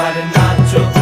একবার নাচো